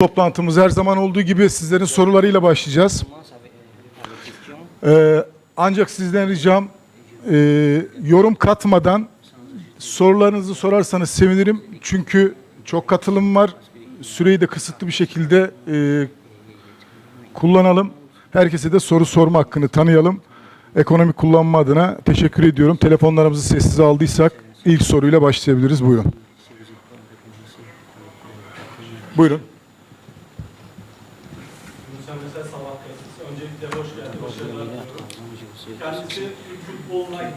Toplantımız her zaman olduğu gibi sizlerin sorularıyla başlayacağız. Ee, ancak sizden ricam e, yorum katmadan sorularınızı sorarsanız sevinirim. Çünkü çok katılım var. Süreyi de kısıtlı bir şekilde e, kullanalım. Herkese de soru sorma hakkını tanıyalım. Ekonomik kullanma adına teşekkür ediyorum. Telefonlarımızı sessize aldıysak ilk soruyla başlayabiliriz. Buyurun. Buyurun.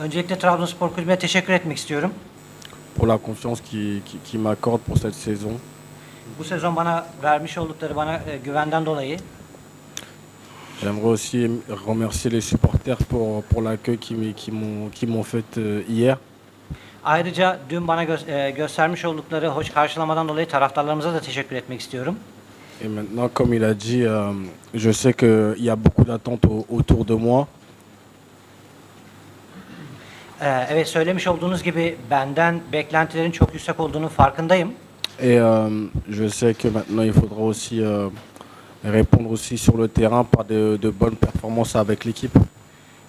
Öncelikle Trabzonspor Kulübü'ne teşekkür etmek istiyorum. pour la confiance qu'ils qui, qui m'accordent pour cette saison. Bu sezon bana vermiş oldukları bana e, güvenden dolayı. J'aimerais aussi remercier les supporters pour, pour l'accueil m'ont- qu'ils m'ont qui m'ont fait euh, hier. Ayrıca dün bana gö- e, göstermiş oldukları hoş karşılamadan dolayı taraftarlarımıza da teşekkür etmek istiyorum. Et maintenant, comme il a dit, euh, je sais qu'il y a beaucoup d'attentes au- autour de moi. E, evet söylemiş olduğunuz gibi benden beklentilerin çok yüksek olduğunu farkındayım. Et euh, je sais que maintenant, il faudra aussi euh, répondre aussi sur le terrain par de, de bonnes performances avec l'équipe.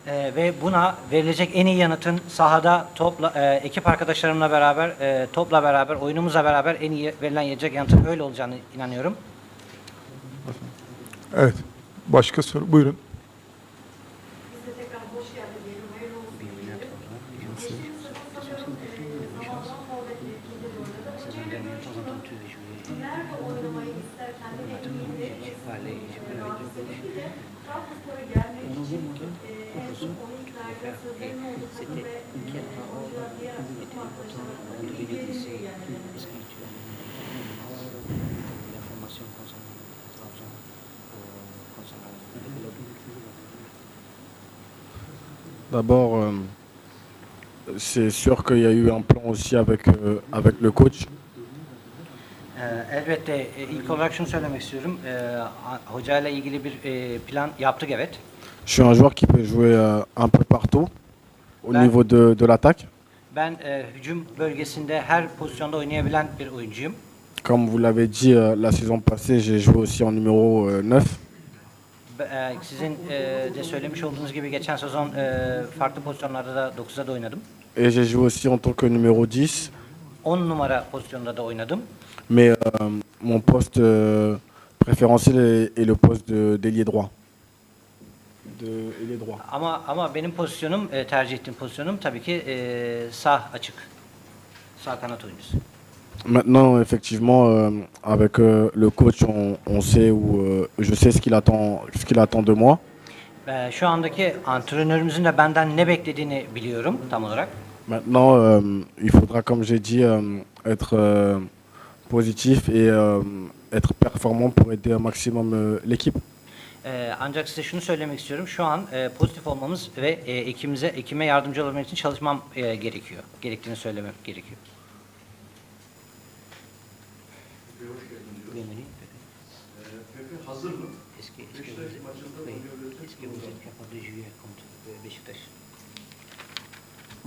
E, ve buna verilecek en iyi yanıtın sahada topla e, ekip arkadaşlarımla beraber e, topla beraber oyunumuzla beraber en iyi verilen gelecek yanıtın öyle olacağını inanıyorum. Evet. Başka soru. Buyurun. D'abord, euh, c'est sûr qu'il y a eu un plan aussi avec, euh, avec le coach. E, elbette e, ilk olarak şunu söylemek istiyorum. Hocayla ilgili bir e, plan yaptık evet. Je suis un joueur qui peut jouer euh, un peu partout au Ben- niveau de, de l'attaque. Ben e, hücum bölgesinde her pozisyonda oynayabilen bir oyuncuyum. Comme vous l'avez dit euh, la saison passée, j'ai joué aussi en numéro euh, 9. E, sizin e, de söylemiş olduğunuz gibi geçen sezon e, farklı pozisyonlarda da 9'da da oynadım. Et j'ai joué aussi en tant que numéro 10. 10 numara pozisyonda da oynadım. Mais euh, mon poste euh, préférentiel est, est le poste d'ailier droit. De ailier droit. Ama ama benim pozisyonum e, tercih ettiğim pozisyonum tabii ki e, sağ açık. Sağ kanat oyuncusu. Maintenant, effectivement, euh, avec euh, le coach, on, on sait où euh, je sais ce qu'il attend, ce qu'il attend de moi. E, şu andaki antrenörümüzün de benden ne beklediğini biliyorum tam olarak. Maintenant, euh, il faudra, comme j'ai dit, euh, être euh, positif et euh, être performant pour aider un maximum euh, l'équipe. Ancak size şunu söylemek istiyorum. Şu an e, pozitif olmamız ve e, ekimize ekime yardımcı olabilmek için çalışmam e, gerekiyor. Gerektiğini söylemek gerekiyor. Pepe hazır mı? Eski, Beşiktaş maçında da oynuyor. eski Beşiktaş.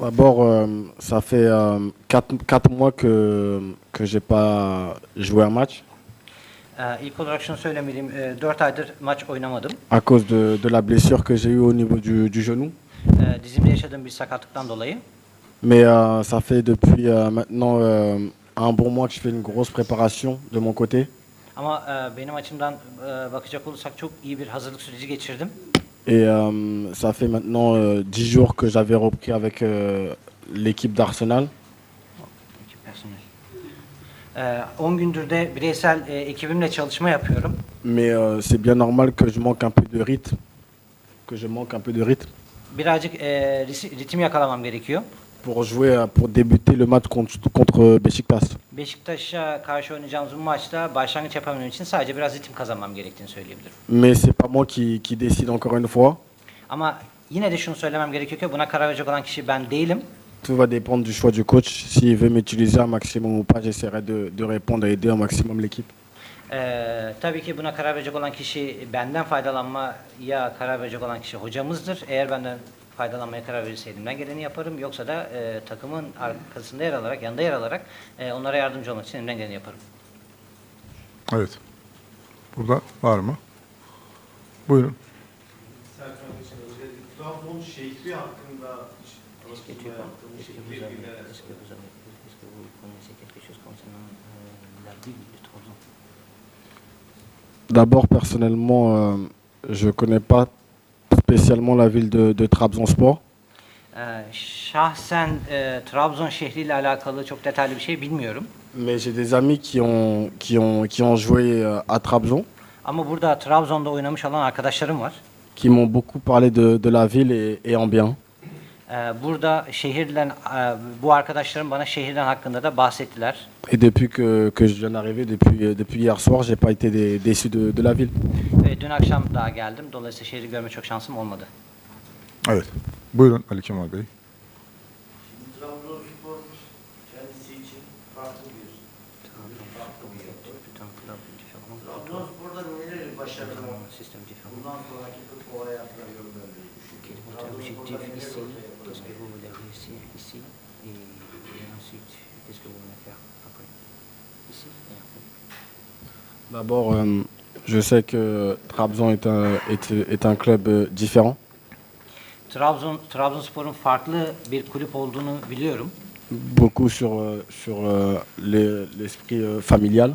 D'abord, euh, ça fait 4 mois que que j'ai pas joué un match Ee, ilk olarak şunu söylemeliyim. 4 aydır maç oynamadım. à cause de, de la blessure que j'ai eue au niveau du, du genou. Ee, dizimde yaşadığım bir sakatlıktan dolayı. Mais euh, ça fait depuis euh, maintenant euh, un bon mois que je fais une grosse préparation de mon côté. Ama e, benim açımdan e, bakacak olursak çok iyi bir hazırlık süreci geçirdim. Et euh, ça fait maintenant euh, 10 jours que j'avais repris avec euh, l'équipe d'Arsenal. Ee, 10 gündür de bireysel e, ekibimle çalışma yapıyorum. Mais euh, c'est bien normal que je manque un peu de rythme. Que je manque un peu de rythme. Birazcık e, risi- ritim yakalamam gerekiyor. Pour jouer, euh, pour débuter le match contre, contre Beşiktaş. Beşiktaş'a karşı oynayacağımız bu maçta başlangıç yapabilmem için sadece biraz ritim kazanmam gerektiğini söyleyebilirim. Mais c'est pas moi qui, qui décide encore une fois. Ama yine de şunu söylemem gerekiyor ki buna karar verecek olan kişi ben değilim. Tout va dépendre du choix du coach. S'il veut m'utiliser un maximum ou pas, j'essaierai de, de répondre et aider un maximum l'équipe. Ee, tabii ki buna karar verecek olan kişi benden faydalanmaya karar verecek olan kişi hocamızdır. Eğer benden faydalanmaya karar verirse elimden geleni yaparım. Yoksa da e, takımın arkasında yer alarak, yanında yer alarak e, onlara yardımcı olmak için elimden geleni yaparım. Evet. Burada var mı? Buyurun. Serkan Bey'in özellikle Trabzon şehri hakkında araştırma yaptığımız şehri bilgiler D'abord, personnellement, euh, je ne connais pas spécialement la ville de, de Trabzonspor. Şahsen e, Trabzon şehriyle alakalı çok detaylı bir şey bilmiyorum. Mais j'ai des amis qui ont, qui ont, qui ont joué euh, à Trabzon, Ama burada Trabzon'da oynamış olan arkadaşlarım var. qui m'ont beaucoup parlé de, de la ville et, et en bien. Et depuis que, que je viens d'arriver, depuis, euh, depuis hier soir, j'ai pas été dé- déçu de, de la ville. Ve dün akşam daha geldim. Dolayısıyla şehri görme çok şansım olmadı. Evet. Buyurun Ali Kemal Bey. Şimdi Trabzonspor kendisi D'abord, euh, je sais que Trabzon est un, est, est un club euh, différent. Trabzon Trabzonspor'un farklı bir kulüp olduğunu biliyorum. Beaucoup sur, euh, sur euh, les- l'esprit euh, familial.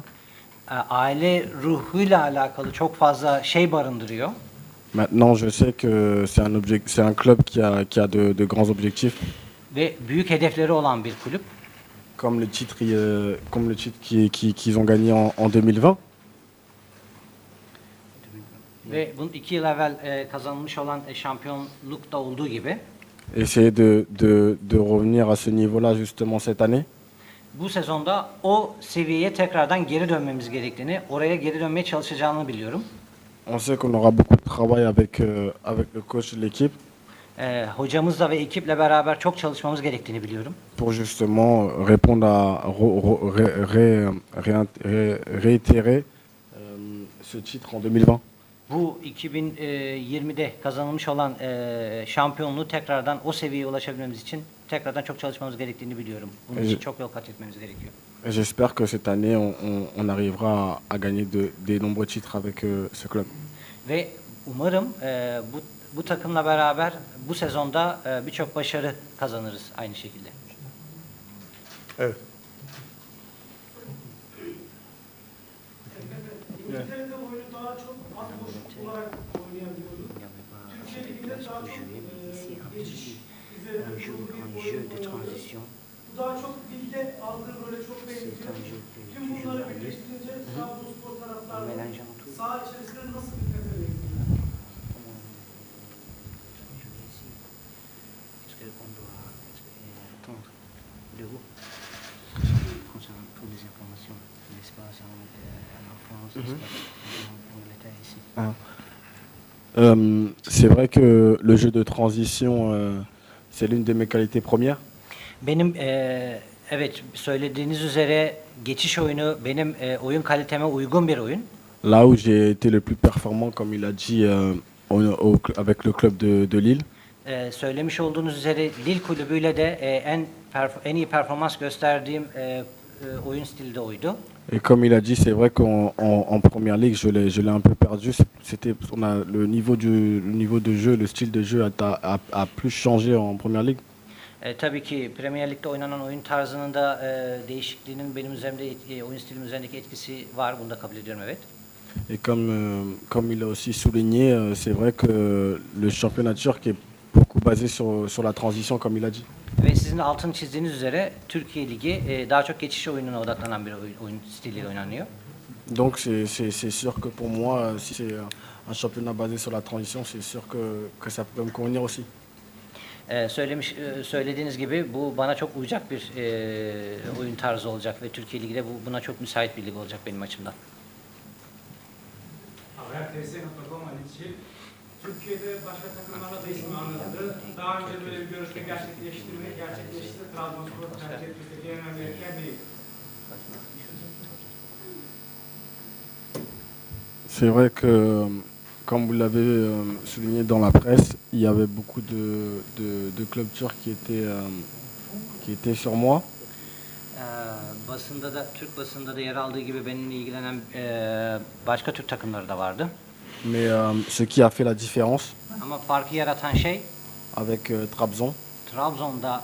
Ee, Aile ruhuyla alakalı çok fazla şey barındırıyor. Maintenant, je sais que c'est un, object- un club qui a, qui a de, de grands objectifs, Ve büyük hedefleri olan bir kulüp. comme le titre, comme le titre qui- qui- qu'ils ont gagné en, en 2020. Ve bunun iki yıl evvel e, kazanılmış olan e, şampiyonlukta olduğu gibi Essayer de, de, de revenir à ce niveau-là justement cette année. bu sezonda o seviyeye tekrardan geri dönmemiz gerektiğini, oraya geri dönmeye çalışacağını biliyorum. On sait qu'on aura beaucoup de travail avec, euh, avec le coach de l'équipe Ee, hocamızla ve ekiple beraber çok çalışmamız gerektiğini biliyorum. pour justement répondre à re- re- ré- ré- réint- ré- réitérer euh, ce titre en 2020. Bu 2020'de kazanılmış olan e, şampiyonluğu tekrardan o seviyeye ulaşabilmemiz için tekrardan çok çalışmamız gerektiğini biliyorum. Bunun için Evet. çok yol kat etmemiz gerekiyor. J'espère que cette année, on, on- on arrivera à, gagner de, des nombreux titres avec euh, ce club. Ve umarım e, bu bu takımla beraber bu sezonda e, birçok başarı kazanırız aynı şekilde. Evet. İngiltere'de olarak oynayan bir oyun. Türkiye Ligi'nde daha çok e, geçiş üzerinde kurulu bir oyun oynuyoruz. Bu daha çok ligde aldığı role çok benziyor. Tüm concernant toutes les informations, en, en mm-hmm. ici. Ah. Euh, c'est vrai que le jeu de transition, euh, c'est l'une de mes qualités premières. Benim e, evet söylediğiniz üzere geçiş oyunu benim e, oyun kaliteme uygun bir oyun. Là où j'ai été le plus performant, comme il a dit, euh, au- au avec le club de, de Lille. E, söylemiş olduğunuz üzere Lille kulübüyle de e, en en iyi performans gösterdiğim e, oyun stili de oydu. Et comme il a dit, c'est vrai qu'en en, en première ligue, je l'ai, je l'ai un peu perdu. C'était, on a le niveau du, le niveau de jeu, le style de jeu a, a, a plus changé en première ligue. E, tabii ki Premier Lig'de oynanan oyun tarzının da e, değişikliğinin benim üzerimde et- e, oyun stilim üzerindeki etkisi var. Bunu da kabul ediyorum evet. Et comme, euh, comme il a aussi souligné, euh, c'est vrai que le championnat turc est beaucoup basé sur, sur la transition, comme il a dit. Ve sizin de altını çizdiğiniz üzere Türkiye Ligi e, daha çok geçiş oyununa odaklanan bir oyun, oyun stiliyle oynanıyor. Donc c'est, c'est, c'est sûr que pour moi, si c'est un championnat basé sur la transition, c'est sûr que, que ça peut me convenir aussi. Ee, söylemiş e, söylediğiniz gibi bu bana çok uyacak bir e, oyun tarzı olacak ve Türkiye Ligi'de bu buna çok müsait bir lig olacak benim açımdan. Haber.tr.com için Türkiye'de başka takımlarla da ismi anıldı. Daha önce böyle bir görüşme gerçekleşti mi? Gerçekleşti. Trabzonspor tercih etmesi en önemli etken değil. C'est vrai que, comme vous l'avez euh, souligné dans la presse, il y avait beaucoup de, de- de clubs turcs qui étaient, euh, qui étaient sur moi. Ee, basında da Türk basında da yer aldığı gibi benimle ilgilenen başka Türk takımları da vardı. Mais euh, ce qui a fait la différence Ama farkı yaratan şey avec euh, Trabzon, Trabzon'da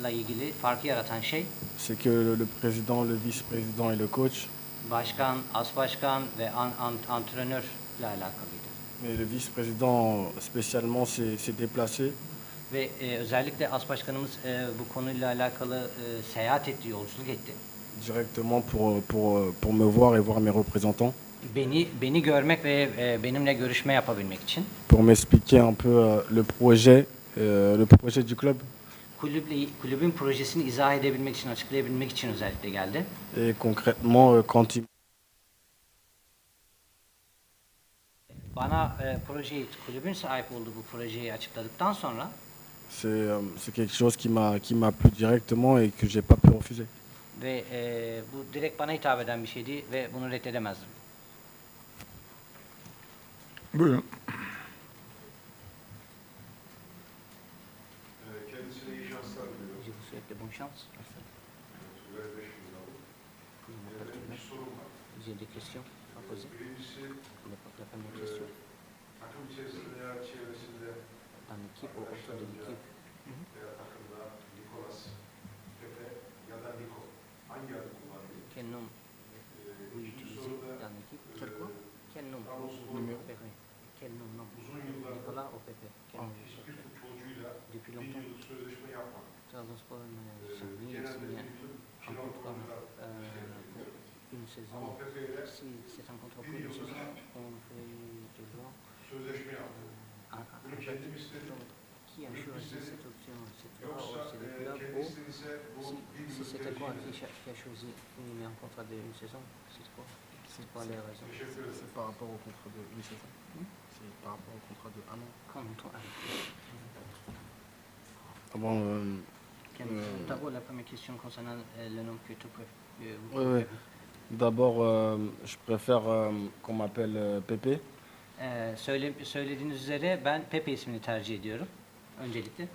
ile ilgili farkı yaratan şey c'est que le, le président, le vice-président et le coach, başkan, as başkan ve an, an, antrenörle alakalıydı. mais le vice-président spécialement s'est s'est déplacé. Ve e, özellikle as başkanımız e, bu konuyla alakalı e, seyahat etti, yolculuk etti. directement pour, pour, pour me voir et voir mes représentants, Beni beni görmek ve e, benimle görüşme yapabilmek için pour m'expliquer un peu euh, le projet, euh, le projet du club. kulüple kulübün projesini izah edebilmek için, açıklayabilmek için özellikle geldi. Et concrètement, euh, quand il Bana e, projeyi, kulübün sahip olduğu bu projeyi açıkladıktan sonra C'est euh, c'est quelque chose qui m'a qui m'a plu directement et que j'ai pas pu refuser. ve e, bu direkt bana hitap eden bir şeydi ve bunu reddedemezdim. Buyurun. Kendisine bon şans. Des questions à poser? Birincisi, On n'a pas euh, une saison. Si c'est un contrat pour une saison, on fait sözleşme yaptı. Un- un-. Qui a choisi cette option C'est toi ou c'est le club ou si, si c'était toi qui, qui a choisi une- un contrat d'une saison C'est quoi C'est quoi les raisons? C'est par rapport au contrat de oui, c'est ça. C'est par rapport au contrat de un an. Avant, euh, Quel- Euh, D'abord, la première question concernant euh, le nom que tu que vous Ouais, ouais. D'abord, euh, je préfère euh, qu'on m'appelle euh, Pépé. Ee, söyle, söylediğiniz üzere ben Pepe ismini tercih ediyorum. Öncelikle.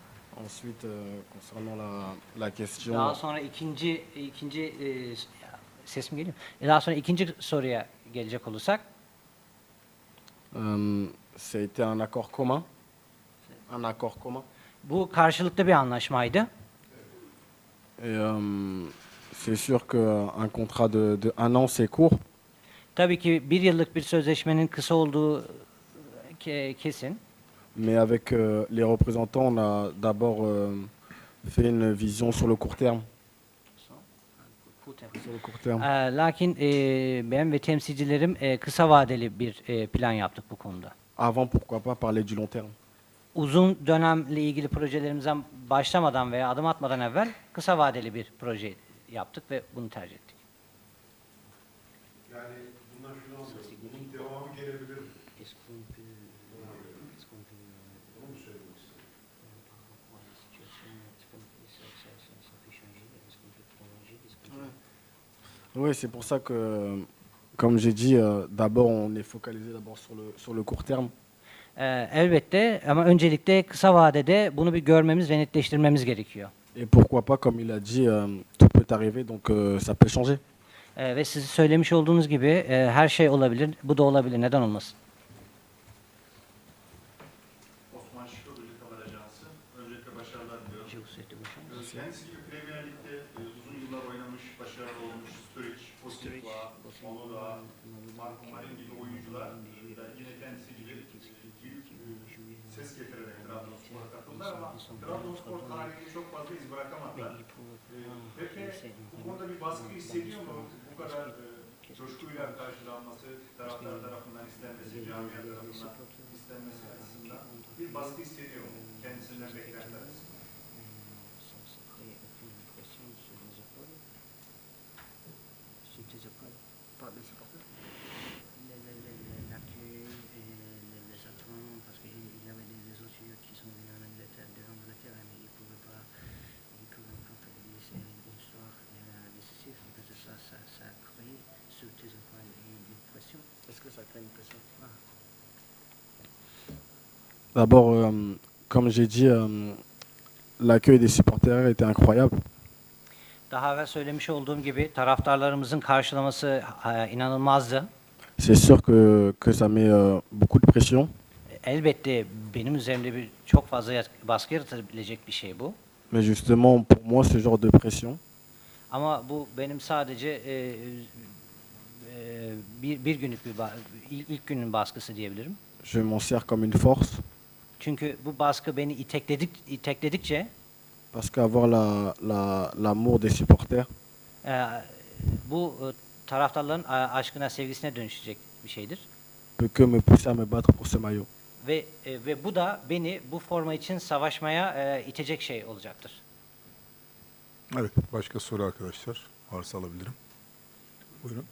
Ensuite, euh, concernant la, la question, Daha sonra ikinci ikinci e, s- ses mi geliyor? E, Daha sonra ikinci soruya gelecek olursak euh, ça a été un accord commun. Un accord commun. bu karşılıklı bir anlaşmaydı. Et euh, c'est sûr qu'un contrat de, de un an, c'est court. Tabii ki bir yıllık bir sözleşmenin kısa olduğu ke- kesin. Mais avec euh, les représentants, on a d'abord euh, fait une vision sur le court terme. Sur le court terme. Ee, lakin e, ben ve temsilcilerim e, kısa vadeli bir e, plan yaptık bu konuda. Avant, pourquoi pas parler du long terme. Uzun dönemle ilgili projelerimizden başlamadan veya adım atmadan evvel kısa vadeli bir proje yaptık ve bunu tercih ettik. Yani bundan şunu anlıyorum. Bunun devamı gelebilir? Oui, c'est pour ça que, comme j'ai dit, euh, d'abord, on est focalisé d'abord sur le, sur le court terme. Ee, elbette ama öncelikle kısa vadede bunu bir görmemiz ve netleştirmemiz gerekiyor. Et pourquoi pas, comme il a dit, euh, tout peut arriver, donc euh, ça peut changer. Ee, ve siz söylemiş olduğunuz gibi e, her şey olabilir, bu da olabilir, neden olmasın? Osman Şıklı Birlik Haber Ajansı. Öncelikle başarılar diliyorum. Kendisi gibi Premier Lig'de e, uzun yıllar oynamış, başarılı olmuş Sturridge, Posikva, Monoda, Mark Marin gibi oyuncular e, da yine kendisi gibi e, ses getirerek Trabzonspor'a katıldılar ama Trabzonspor tarihinde çok fazla iz bırakamadılar. E, Pepe bu konuda bir baskı hissediyor mu? Bu kadar e, coşkuyla karşılanması, taraftar tarafından istenmesi, camia tarafından istenmesi açısından bir baskı hissediyor mu? kendisinden beklentileriniz? l'accueil et les, les attentes, parce qu'il y avait des, des autres qui sont venus en Angleterre, des Angleterre, mais ils ne pouvaient pas, ils pouvaient pas faire une, une histoire euh, décisive. En fait, ça, ça, ça a créé sur tes épaules une, une pression. Est-ce que ça crée une pression D'abord, euh, comme j'ai dit, euh, l'accueil des supporters était incroyable. Daha evvel söylemiş olduğum gibi taraftarlarımızın karşılaması e, inanılmazdı. C'est sûr que, que ça met euh, beaucoup de pression, Elbette benim üzerimde bir çok fazla yat- baskı yaratabilecek bir şey bu. mais justement, pour moi, ce genre de pression, Ama bu benim sadece e, bir, bir günlük bir ilk, ilk günün baskısı diyebilirim. je m'en sers comme une force, Çünkü bu baskı beni itekledik, itekledikçe parce qu'avoir la, la, l'amour des supporters, e, bu taraftarların aşkına, sevgisine dönüşecek bir şeydir. peut que me pousser à me battre pour ce maillot. Ve e, ve bu da beni bu forma için savaşmaya e, itecek şey olacaktır. Evet, başka soru arkadaşlar varsa alabilirim. Buyurun.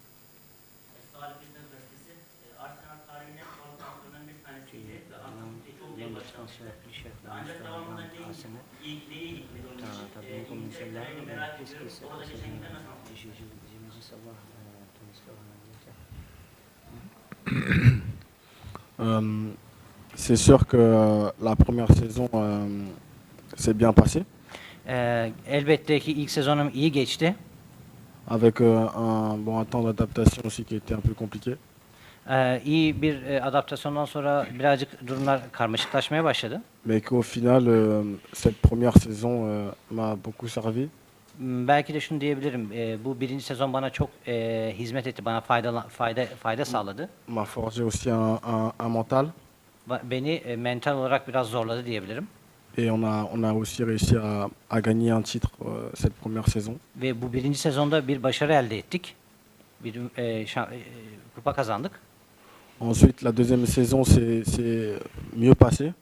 Euh, c'est sûr que euh, la première saison euh, s'est bien passée, E, elbette ki ilk sezonum iyi geçti. avec euh, un, bon, un temps d'adaptation aussi qui était un peu compliqué. E, iyi bir e, adaptasyondan sonra birazcık durumlar karmaşıklaşmaya başladı. Mais qu'au final, euh, cette première saison euh, m'a beaucoup servi. M, Belki de şunu diyebilirim. e, bu birinci sezon bana çok e, hizmet etti. Bana fayda fayda fayda sağladı. M'a forgé aussi un, un- un mental. Ba- Beni e, mental olarak biraz zorladı diyebilirim. Et on a, on a aussi réussi à, à gagner un titre euh, cette première saison. Ve bu birinci sezonda bir başarı elde ettik. Bir e, şa- e, kupa kazandık. Ensuite, la deuxième saison s'est mieux passée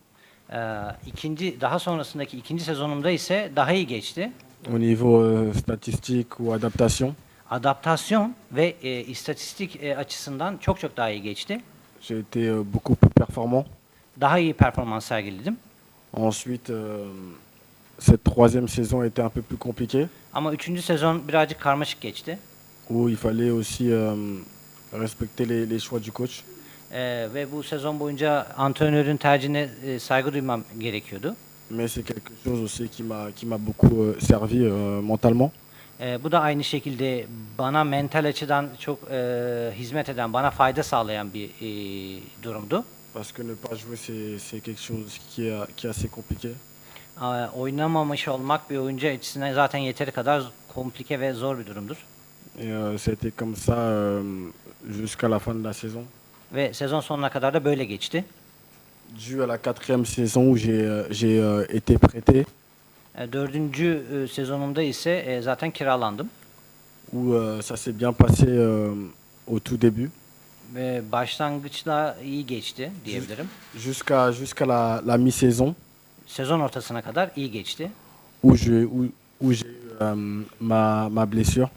ikinci daha sonrasındaki ikinci sezonumda ise daha iyi geçti. au niveau euh, statistique ou adaptation. Adaptasyon ve e, istatistik e, açısından çok çok daha iyi geçti. J'ai été euh, beaucoup plus performant. Daha iyi performans sergiledim. Ensuite, euh, cette troisième saison était un peu plus compliquée, Ama üçüncü sezon birazcık karmaşık geçti. où il fallait aussi euh, respecter les, les choix du coach. E, ve bu sezon boyunca antrenörün tercihine e, saygı duymam gerekiyordu. Mais c'est quelque chose aussi qui m'a qui m'a beaucoup euh, servi euh, mentalement. E, bu da aynı şekilde bana mental açıdan çok e, hizmet eden, bana fayda sağlayan bir e, durumdu. Parce que ne pas jouer, c'est c'est quelque chose qui est, qui est assez compliqué. E, oynamamış olmak bir oyuncu açısından zaten yeteri kadar komplike ve zor bir durumdur. Et euh, ça a été comme ça euh, jusqu'à la fin de la saison. Ve sezon sonuna kadar da böyle geçti. Dû à la quatrième saison où j'ai euh, j'ai euh, été prêté, E, dördüncü e, sezonumda ise e, zaten kiralandım. où euh, ça s'est bien passé euh, au tout début, Ve başlangıçta iyi geçti diyebilirim. jusqu'à jusqu'à la, la mi-saison, Sezon ortasına kadar iyi geçti. où j'ai où, où j'ai eu euh, ma, ma blessure,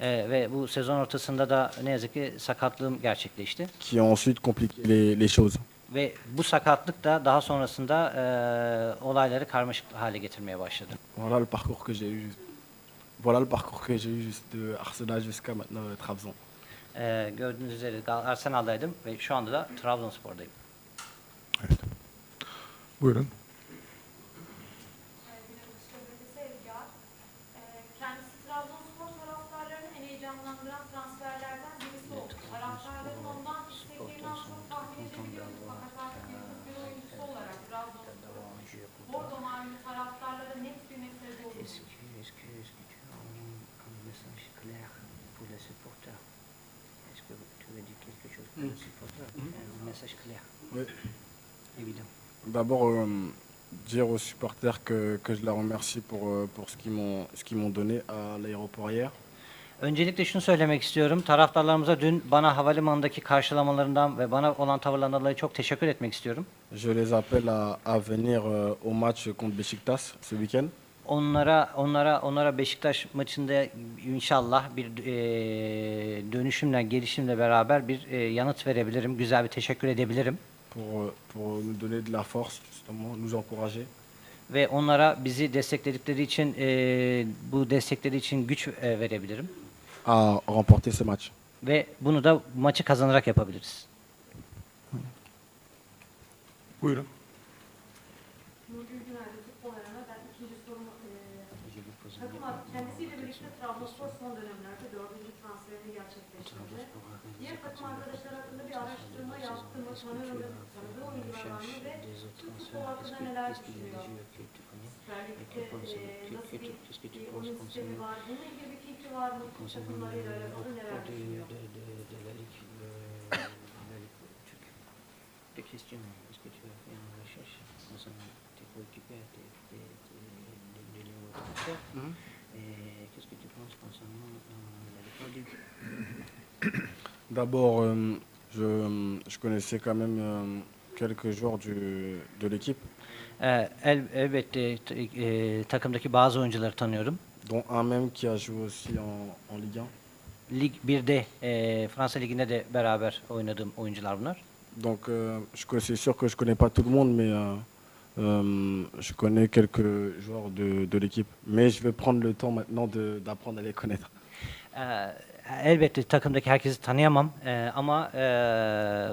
E, ve bu sezon ortasında da ne yazık ki sakatlığım gerçekleşti. qui a ensuite compliqué les, les choses. Ve bu sakatlık da daha sonrasında e, olayları karmaşık hale getirmeye başladı. Voilà le parcours que j'ai eu. Voilà le parcours que j'ai eu juste de Arsenal jusqu'à maintenant euh, Trabzon. E, gördüğünüz üzere Gal- Arsenal'daydım ve şu anda da Trabzonspor'dayım. Buyurun. Dire quelque chose pour les supporters Un message clair Oui. Évident. D'abord, euh, dire aux supporters que, que je les remercie pour, euh, pour ce qu'ils m'ont ce qu'ils m'ont donné à l'aéroport hier. Öncelikle şunu söylemek istiyorum. Taraftarlarımıza dün bana havalimanındaki karşılamalarından ve bana olan tavırlarından dolayı çok teşekkür etmek istiyorum. Je les appelle à, à venir euh, au match contre Besiktas ce week-end. Onlara onlara onlara Beşiktaş maçında inşallah bir e, dönüşümle, gelişimle beraber bir e, yanıt verebilirim. Güzel bir teşekkür edebilirim. pour, pour nous donner de la force, justement, nous encourager. Ve onlara bizi destekledikleri için, e, bu destekleri için güç e, verebilirim. à remporter ce match. Ve bunu da maçı kazanarak yapabiliriz. Buyurun. Nurgül Güner'de futbol arena ben ikinci sorumu e, kendisiyle birlikte Trabzonspor son dönemlerde dördüncü transferini gerçekleştirdi. Diğer takım arkadaşlar hakkında bir araştırma yaptı mı, mu, tanıdığı oyuncular var mı ve Türk futbol hakkında neler düşünüyor? Süper Lig'de e, nasıl bir, oyun sistemi var? Bununla ilgili bir fikri var mı? Türk takımlarıyla alakalı neler düşünüyor? Deux questions. Est-ce que tu as fait une recherche concernant tes coéquipiers, tes, tes, tes, les, les nouveaux transferts Et qu'est-ce que tu penses concernant euh, la Ligue D'abord, euh, je, je connaissais quand même euh, quelques joueurs du, de l'équipe, E, el, elbette t- e, takımdaki bazı oyuncuları tanıyorum. dont un même qui a joué aussi en, en Ligue 1. Lig 1'de, e, Fransa Ligi'nde de beraber oynadığım oyuncular bunlar. Donc, euh, je connais- c'est sûr que je connais pas tout le monde, mais euh, euh, je connais quelques joueurs de, de l'équipe. Mais je vais prendre le temps maintenant d'apprendre à les connaître. Ee, elbette takımdaki herkesi tanıyamam Ee, ama e,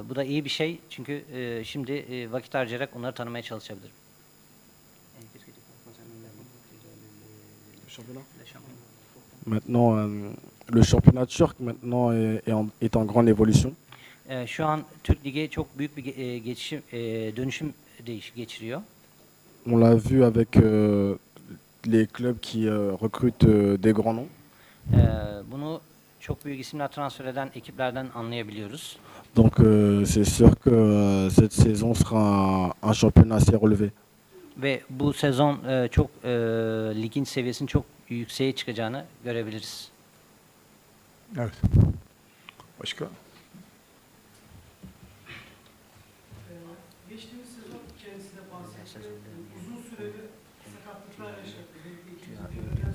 bu da iyi bir şey çünkü e, şimdi e, vakit harcayarak onları tanımaya çalışabilirim. Maintenant, euh, le championnat turc maintenant est, est en, est en grande évolution. Ee, şu an Türk Ligi çok büyük bir ge- e, geçişim, e, dönüşüm değiş geçiriyor. On l'a vu avec euh, les clubs qui euh, recrutent euh, des grands noms. Ee, bunu çok büyük isimler transfer eden ekiplerden anlayabiliyoruz. Donc euh, c'est sûr que euh, cette saison sera un, un championnat assez relevé. Ve bu sezon e, çok e, ligin seviyesinin çok yükseğe çıkacağını görebiliriz. Evet. Başka?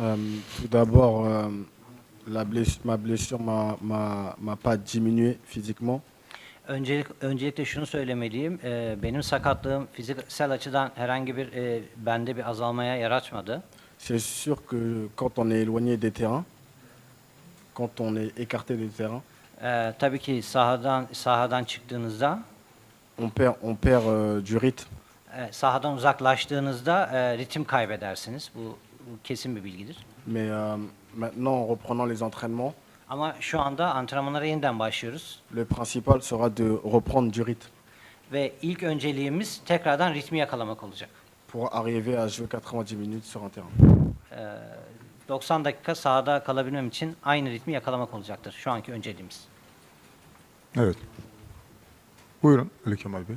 Euh, Tout d'abord, euh, la bless- ma blessure m'a- pas diminué physiquement. Öncelik, öncelikle şunu söylemeliyim. Ee, benim sakatlığım fiziksel açıdan herhangi bir e, bende bir azalmaya yer açmadı. C'est sûr que quand on est éloigné des terrains, quand on est écarté des terrains, Ee, tabii ki sahadan sahadan çıktığınızda, on perd, on perd euh, du rythme. e, sahadan uzaklaştığınızda e, ritim kaybedersiniz. Bu kesin bir bilgidir. Mais euh, maintenant, en reprenant les entraînements, Ama şu anda antrenmanlara yeniden başlıyoruz le principal sera de reprendre du rythme ve ilk önceliğimiz tekrardan ritmi yakalamak olacak. pour arriver à jouer 90 minutes sur un terrain. Ee, 90 dakika sahada kalabilmem için aynı ritmi yakalamak olacaktır şu anki önceliğimiz. Evet. Buyurun Ali Kemal Bey.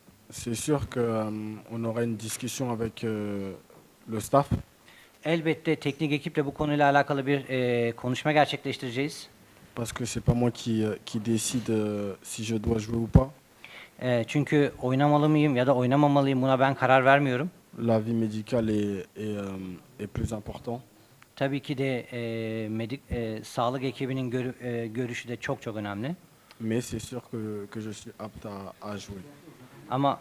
sûr qu'on aura une discussion avec euh, le staff Elbette teknik ekiple bu konuyla alakalı bir e, konuşma gerçekleştireceğiz. parce que c'est pas moi qui, euh, qui décide euh, si je dois jouer ou pas. E, çünkü oynamalı mıyım ya da oynamamalıyım buna ben karar vermiyorum. La vie médicale est, est, euh, est plus important. Tabii ki de e, medik, e, sağlık ekibinin görü- e, görüşü de çok çok önemli. Mais c'est sûr que, que je suis apte à, à jouer. Ama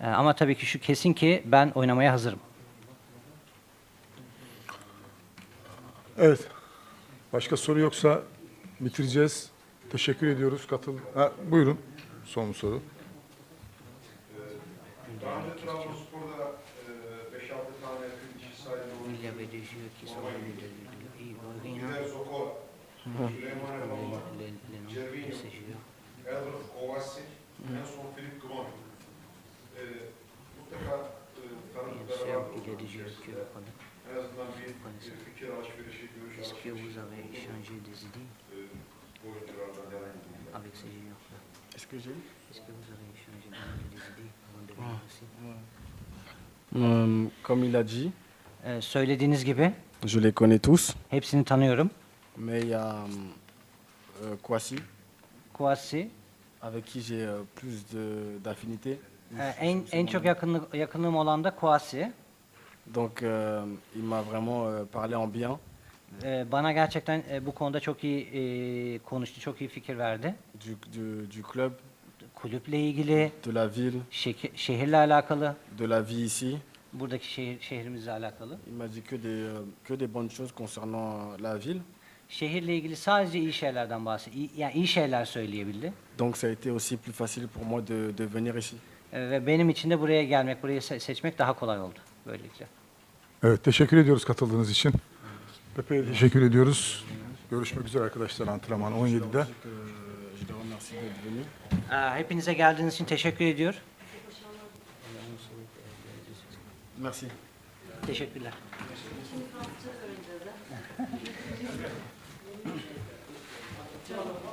e, ama tabii ki şu kesin ki ben oynamaya hazırım. Evet. Başka soru yoksa bitireceğiz. Teşekkür ediyoruz. Katıl. Ha, buyurun. Son soru. Daha önce Trabzonspor'da 5-6 tane kişi sahibi Igorina, Lider Zokora, Süleyman Erdoğan, les, en son Filip mutlaka e, tanıdıkları vardır. En azından bir e, fikir alışverişi, görüş Est-ce que vous alışverişi avez échangé des idées e, bu oyunculardan herhangi biriyle. avec ces joueurs-là Est-ce que j'ai Est-ce que vous avez échangé des idées avant de venir ici Euh, Comme il a dit, E, söylediğiniz gibi je les connais tous, hepsini tanıyorum. mais il y a euh, Kwasi, Kouassi avec qui j'ai euh, plus de- d'affinité. e, en en çok yakınlık yakınlığım olan da Kouassi. Donc euh, il m'a vraiment euh, parlé en bien. E, bana gerçekten e, bu konuda çok iyi e, konuştu, çok iyi fikir verdi. du, du, du club, Kulüple ilgili, de la ville, şeki- şehirle alakalı, de la vie ici. buradaki şehir şehrimizle alakalı. Il m'a dit que des, euh, que des bonnes choses concernant euh, la ville. Şehirle ilgili sadece iyi şeylerden bahsetti. Yani iyi şeyler söyleyebildi. Donc ça a été aussi plus facile pour moi de, de venir ici. E, ve benim için de buraya gelmek, burayı se- seçmek daha kolay oldu böylelikle. Evet. Teşekkür ediyoruz katıldığınız için. Pepe'ye teşekkür ediyoruz. Görüşmek üzere arkadaşlar antrenman 17'de. Je le remercie d'être venu. E, hepinize geldiğiniz için teşekkür ediyor. Merci. Teşekkürler. 저